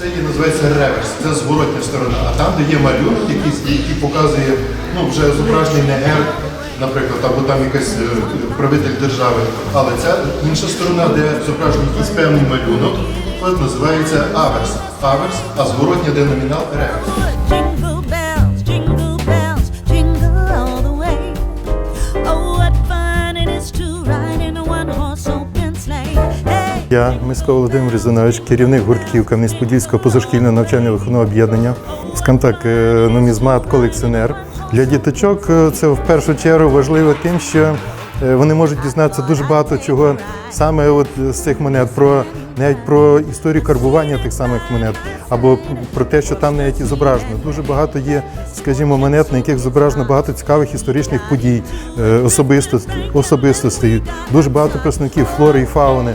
Це її називається реверс, це зворотня сторона. А там, де є малюнок, якийсь, який показує ну, вже зображений не герб, наприклад, або там якийсь е, правитель держави. Але ця інша сторона, де зображений якийсь певний малюнок, називається аверс. Аверс, а зворотня де номінал реверс. Я, Миско Володимир Різанович, керівник гуртків Кам'янець-Подільського позашкільного навчально-виховного об'єднання, скажімо так, е, нумізмат, колекціонер. Для діточок е, це в першу чергу важливо тим, що е, вони можуть дізнатися дуже багато чого саме от з цих монет, про навіть про історію карбування тих самих монет, або про те, що там навіть і зображено. Дуже багато є, скажімо, монет, на яких зображено багато цікавих історичних подій, особистостей, особистостей. дуже багато представників флори і фауни.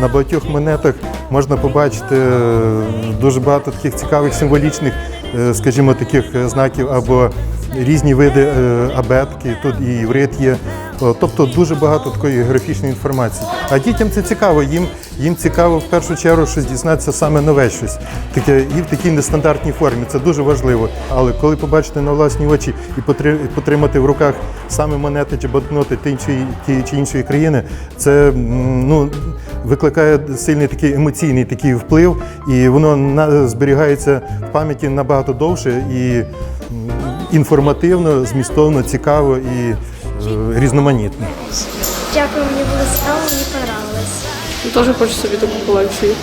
На багатьох монетах можна побачити е, дуже багато таких цікавих символічних, е, скажімо, таких е, знаків або різні види абетки. Тут і іврит є. О, Тобто дуже багато такої географічної інформації. А дітям це цікаво. Їм, їм цікаво в першу чергу щось дізнатися саме нове щось, таке і в такій нестандартній формі. Це дуже важливо. Але коли побачити на власні очі і потримати в руках саме монети чи банкноти тієї чи, іншої країни, це ну викликає сильний такий емоційний такий вплив, і воно зберігається в пам'яті набагато довше і інформативно, змістовно, цікаво і е, різноманітно. Дякую, мені було цікаво, мені понравилось. Теж хочу собі таку колекцію.